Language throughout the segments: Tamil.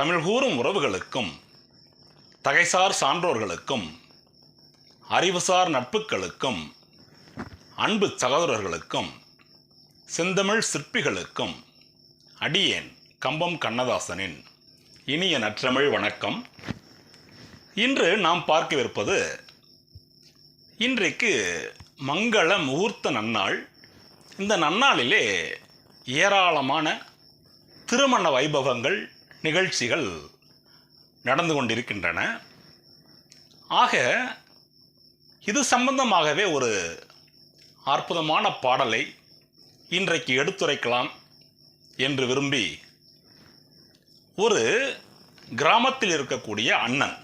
தமிழ் கூறும் உறவுகளுக்கும் தகைசார் சான்றோர்களுக்கும் அறிவுசார் நட்புகளுக்கும் அன்பு சகோதரர்களுக்கும் செந்தமிழ் சிற்பிகளுக்கும் அடியேன் கம்பம் கண்ணதாசனின் இனிய நற்றமிழ் வணக்கம். இன்று நாம் பார்க்கவிருப்பது இன்றைக்கு மங்கள முகூர்த்த நன்னாள். இந்த நன்னாளிலே ஏராளமான திருமண வைபவங்கள் நிகழ்ச்சிகள் நடந்து கொண்டிருக்கின்றன. ஆக இது சம்பந்தமாகவே ஒரு அற்புதமான பாடலை இன்றைக்கு எடுத்துரைக்கலாம் என்று விரும்பி ஒரு கிராமத்தில் இருக்கக்கூடிய அண்ணன்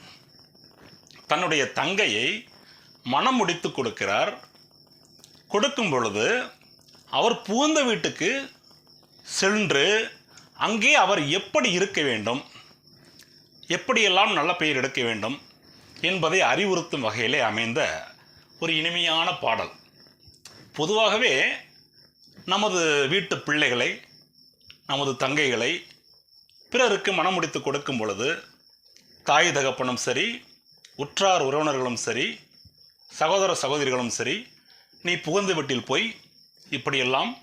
தன்னுடைய தங்கையை மனம் முடித்து கொடுக்கிறார். கொடுக்கும் பொழுது அவர் புகுந்த வீட்டுக்கு சென்று அங்கே அவர் எப்படி இருக்க வேண்டும்? எப்படியெல்லாம் நல்ல பெயர் எடுக்க வேண்டும்? என்பதை அறிவுறுத்தும் வகையிலே அமைந்த ஒரு இனிமையான பாடல். பொதுவாகவே நமது வீட்டு பிள்ளைகளை நமது தங்கைகளை பிறருக்கு மனமுடித்து கொடுக்கும் பொழுது தாய் தகப்பனும் சரி உற்றார் உறவினர்களும் சரி சகோதர சகோதரிகளும் சரி நீ புகுந்து வீட்டில் போய் இப்படியெல்லாம்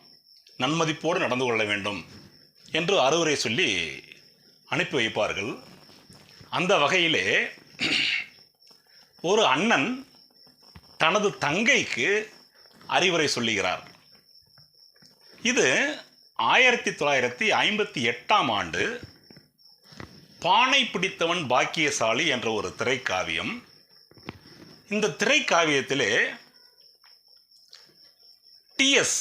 நன்மதிப்போடு நடந்து கொள்ள வேண்டும். என்று அறிவுரை சொல்லி அனுப்பி வைப்பார்கள். அந்த வகையிலே ஒரு அண்ணன் தனது தங்கைக்கு அறிவுரை சொல்லுகிறார். இது ஆயிரத்தி தொள்ளாயிரத்தி ஐம்பத்தி எட்டாம் ஆண்டு பானை பிடித்தவன் பாக்கியசாலி என்ற ஒரு திரைக்காவியம். இந்த திரைக்காவியத்திலே டிஎஸ்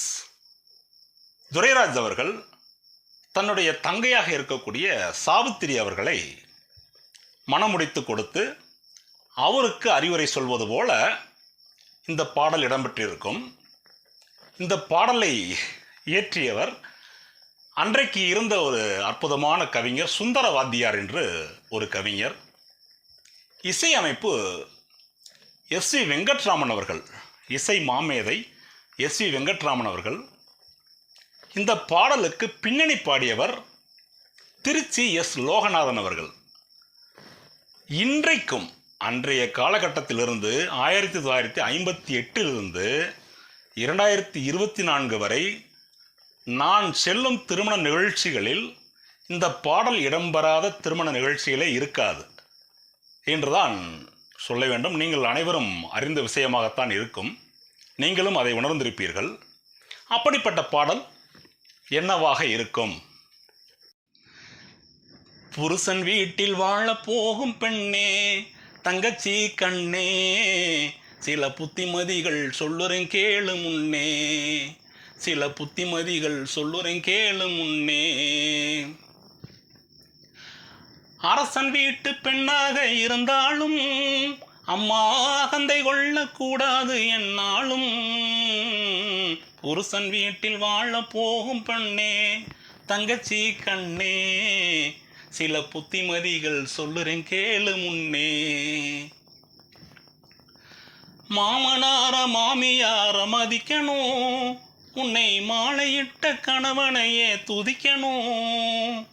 துரைராஜ் அவர்கள் தன்னுடைய தங்கையாக இருக்கக்கூடிய சாவித்திரி அவர்களை மனமுடித்து கொடுத்து அவருக்கு அறிவுரை சொல்வது போல இந்த பாடல் இடம்பெற்றிருக்கும். இந்த பாடலை இயற்றியவர் அன்றைக்கு இருந்த ஒரு அற்புதமான கவிஞர் சுந்தர வாத்தியார் என்று ஒரு கவிஞர். இசையமைப்பு எஸ் வி வெங்கட்ராமன் அவர்கள் இசை மாமேதை எஸ் வி வெங்கட்ராமன் அவர்கள் இந்த பாடலுக்கு பின்னணி பாடியவர் திருச்சி எஸ். லோகநாதன் அவர்கள். இன்றைக்கும் அன்றைய காலகட்டத்திலிருந்து ஆயிரத்தி தொள்ளாயிரத்தி ஐம்பத்தி எட்டிலிருந்து இரண்டாயிரத்தி இருபத்தி நான்கு வரை நான் செல்லும் திருமண நிகழ்ச்சிகளில் இந்த பாடல் இடம்பெறாத திருமண நிகழ்ச்சிகளே இருக்காது என்றுதான் சொல்ல வேண்டும். நீங்கள் அனைவரும் அறிந்த விஷயமாகத்தான் இருக்கும். நீங்களும் அதை உணர்ந்திருப்பீர்கள். அப்படிப்பட்ட பாடல் என்னவாக இருக்கும்? புருஷன் வீட்டில் வாழ போகும் பெண்ணே தங்கச்சி கண்ணே சில புத்திமதிகள் சொல்லுறேன் கேளு முன்னே சில புத்திமதிகள் சொல்லுறேன் கேளு முன்னே. அரசன் வீட்டு பெண்ணாக இருந்தாலும் அம்மா கந்தை கொள்ளக்கூடாது என்னாலும் புருஷன் வீட்டில் வாழ போகும் பெண்ணே தங்கச்சி கண்ணே சில புத்திமதிகள் சொல்லுறேன் கேளு முன்னே. மாமனார மாமியார மதிக்கணும் உன்னை மாலையிட்ட கணவனையே துதிக்கணும்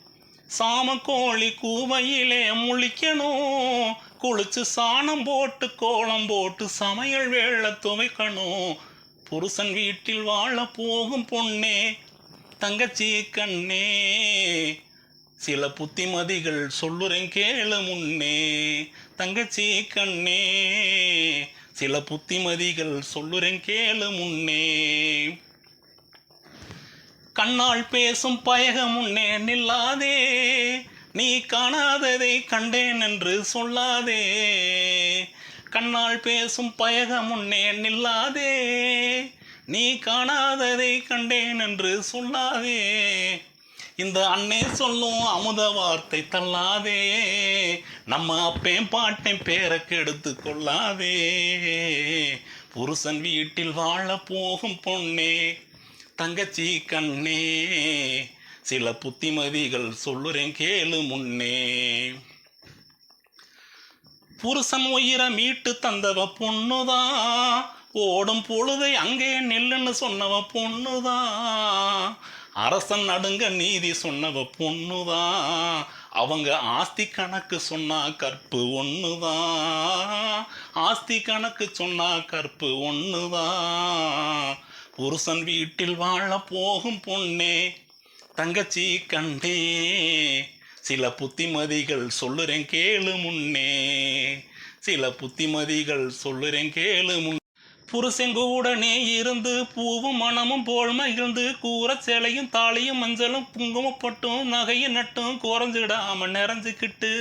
சாம கோழி கூவையிலே முழிக்கணும் குளிச்சு சாணம் போட்டு கோலம் போட்டு சமையல் வேலை துவைக்கணும் புருஷன் வீட்டில் வாழ போகும் பொண்ணே தங்கச்சி கண்ணே. சில புத்திமதிகள் சொல்லுறேன் கேளு முன்னே தங்கச்சி கண்ணே. சில புத்திமதிகள் சொல்லுறேன் கேளு முன்னே. கண்ணால் பேசும் பயக முன்னே நில்லாதே நீ காணாததை கண்டேன் என்று சொல்லாதே. கண்ணால் பேசும் பயக முன்னே நில்லாதே. நீ காணாததை கண்டேன் என்று சொல்லாதே. இந்த அண்ணே சொல்லும் அமுத வார்த்தை தள்ளாதே. நம்ம அப்பேன் பாட்டேன் பேரை கெடுத்து கொள்ளாதே. புருஷன் வீட்டில் வாழ போகும் பொண்ணே தங்கச்சி கண்ணே. சில புத்திமதிகள் சொல்லுறேன் கேளு முன்னே. புருஷன் உயிரை மீட்டு தந்தவ பொண்ணுதான் ஓடும் பொழுதை அங்கே நில்லுன்னு சொன்னவ பொண்ணுதான் அரசன் நடுங்க நீதி சொன்னவ பொண்ணுதான் அவங்க ஆஸ்தி கணக்கு சொன்னா கற்பு ஒண்ணுதான் ஆஸ்தி கணக்கு சொன்னா கற்பு ஒண்ணுதான் புருஷன் வீட்டில் வாழ போகும் பொண்ணே தங்கச்சி கண்டே. சில புத்திமதிகள் சொல்லுறேன் கேளு முன்னே. சில புத்திமதிகள் சொல்லுறேன் கேளு முன் புருஷங்கூடனே இருந்து பூவும் மணமும் போல் மகிழ்ந்து கூற சிலையும் தாலியும் மஞ்சளும் குங்குமப்பட்டும் நகையும் நட்டும் குறைஞ்சிடாம நிறைஞ்சுக்கிட்டு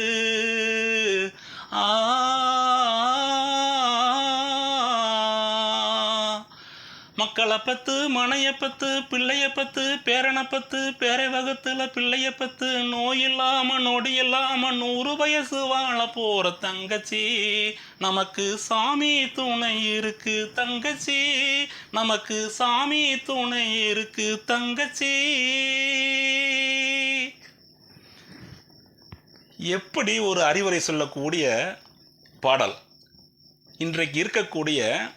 ஆ மக்களை பத்து மனைய பத்து பிள்ளைய பத்து பேரனை பத்து பேரை வகுத்துல பிள்ளைய பத்து நோய் இல்லாம நொடி இல்லாம நூறு வயசு வாழ போற தங்கச்சி. நமக்கு சாமி துணை இருக்கு தங்கச்சி. நமக்கு சாமி துணை இருக்கு தங்கச்சி. எப்படி ஒரு அறிவுரை சொல்லக்கூடிய பாடல்? இன்றைக்கு இருக்கக்கூடிய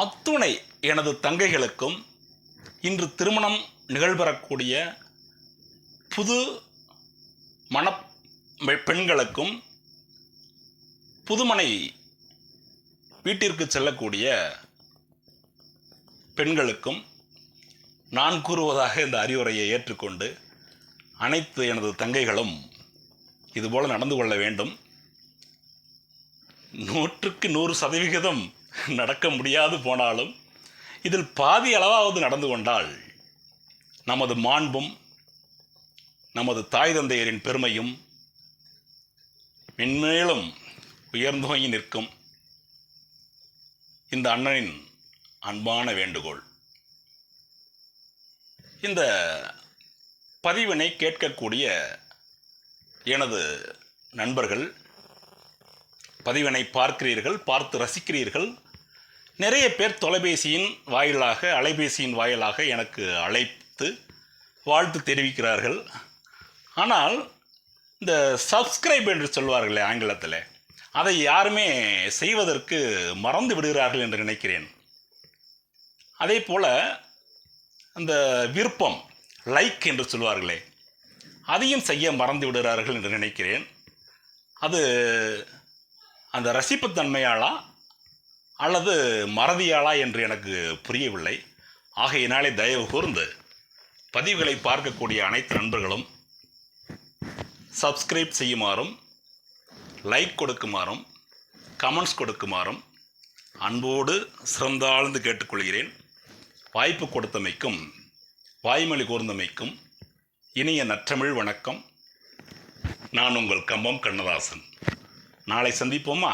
அத்துணை எனது தங்கைகளுக்கும் இன்று திருமணம் நிகழ்பெறக்கூடிய புது மண பெண்களுக்கும் புதுமனை வீட்டிற்கு செல்லக்கூடிய பெண்களுக்கும் நான் கூறுவதாக இந்த அறிவுரையை ஏற்றுக்கொண்டு அனைத்து எனது தங்கைகளும் இதுபோல் நடந்து கொள்ள வேண்டும். நூற்றுக்கு நூறு சதவிகிதம் நடக்க முடியாது போனாலும் இதில் பாதி அளவாவது நடந்து கொண்டால் நமது மாண்பும் நமது தாய் தந்தையரின் பெருமையும் மென்மேலும் உயர்ந்தோங்கி நிற்கும் இந்த அண்ணனின் அன்பான வேண்டுகோள். இந்த பதிவினை கேட்கக்கூடிய எனது நண்பர்கள் பதிவினை பார்க்கிறீர்கள் பார்த்து ரசிக்கிறீர்கள். நிறைய பேர் தொலைபேசியின் வாயிலாக அலைபேசியின் வாயிலாக எனக்கு அழைத்து வாழ்த்து தெரிவிக்கிறார்கள். ஆனால் இந்த சப்ஸ்கிரைப் என்று சொல்வார்களே ஆங்கிலத்தில் அதை யாருமே செய்வதற்கு மறந்து விடுகிறார்கள் என்று நினைக்கிறேன். அதே போல் அந்த விருப்பம் லைக் என்று சொல்வார்களே அதையும் செய்ய மறந்து விடுகிறார்கள் என்று நினைக்கிறேன். அது அந்த ரசிப்புத்தன்மையாளா அல்லது மறதியாளா என்று எனக்கு புரியவில்லை. ஆகையினாலே தயவு கூர்ந்து பதிவுகளை பார்க்கக்கூடிய அனைத்து நண்பர்களும் சப்ஸ்கிரைப் செய்யுமாறும் லைக் கொடுக்குமாறும் கமெண்ட்ஸ் கொடுக்குமாறும் அன்போடு சிறந்தாழ்ந்து கேட்டுக்கொள்கிறேன். வாய்ப்பு கொடுத்தமைக்கும் வாய்மொழி கூர்ந்தமைக்கும் இனிய நற்றமிழ் வணக்கம். நான் உங்கள் கம்பம் கண்ணதாசன். நாளை சந்திப்போமா?